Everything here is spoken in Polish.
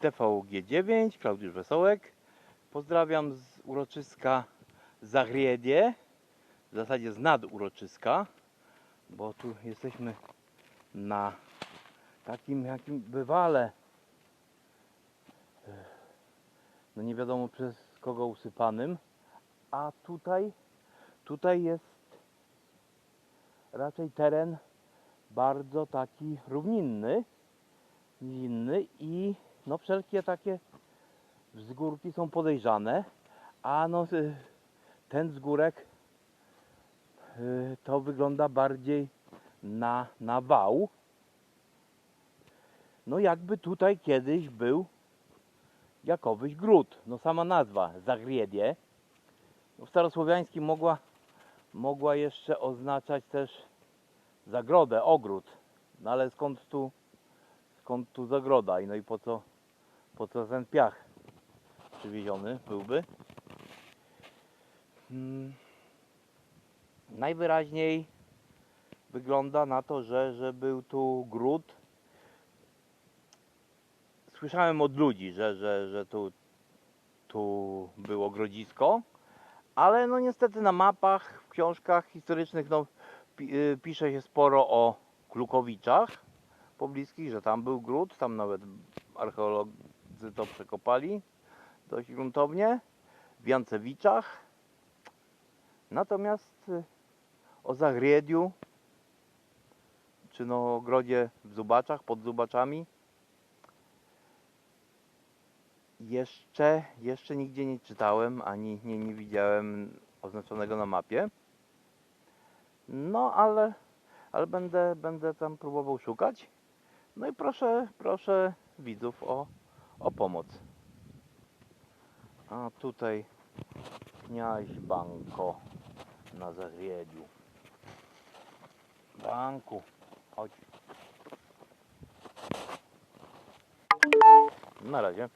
TVG9, Klaudiusz Wesołek. Pozdrawiam z uroczyska Zagriedie, w zasadzie z nad uroczyska, bo tu jesteśmy na takim jakim bywale, no nie wiadomo przez kogo usypanym, a tutaj, tutaj jest raczej teren bardzo taki równinny, nizinny i no wszelkie takie wzgórki są podejrzane, a no y, ten wzgórek y, to wygląda bardziej na, na wał. No jakby tutaj kiedyś był jakowyś gród. No sama nazwa, Zagriedie. No w starosłowiańskim mogła, mogła jeszcze oznaczać też zagrodę, ogród. No ale skąd tu, skąd tu zagroda i no i po co, po co ten piach przywieziony byłby? Hmm. Najwyraźniej wygląda na to, że, że był tu gród. Słyszałem od ludzi, że, że, że tu, tu było grodzisko, ale no niestety na mapach, w książkach historycznych no, y, pisze się sporo o Klukowiczach pobliskich, że tam był gród, tam nawet archeolodzy to przekopali dość gruntownie, w Jancewiczach. Natomiast y, o Zagriediu, czy no ogrodzie w Zubaczach, pod Zubaczami, jeszcze, jeszcze nigdzie nie czytałem, ani nie, nie widziałem oznaczonego na mapie. No, ale, ale będę, będę tam próbował szukać. No i proszę, proszę widzów o, o pomoc. A tutaj kniaź Banko na Zagriedziu. Banku, chodź. Na razie.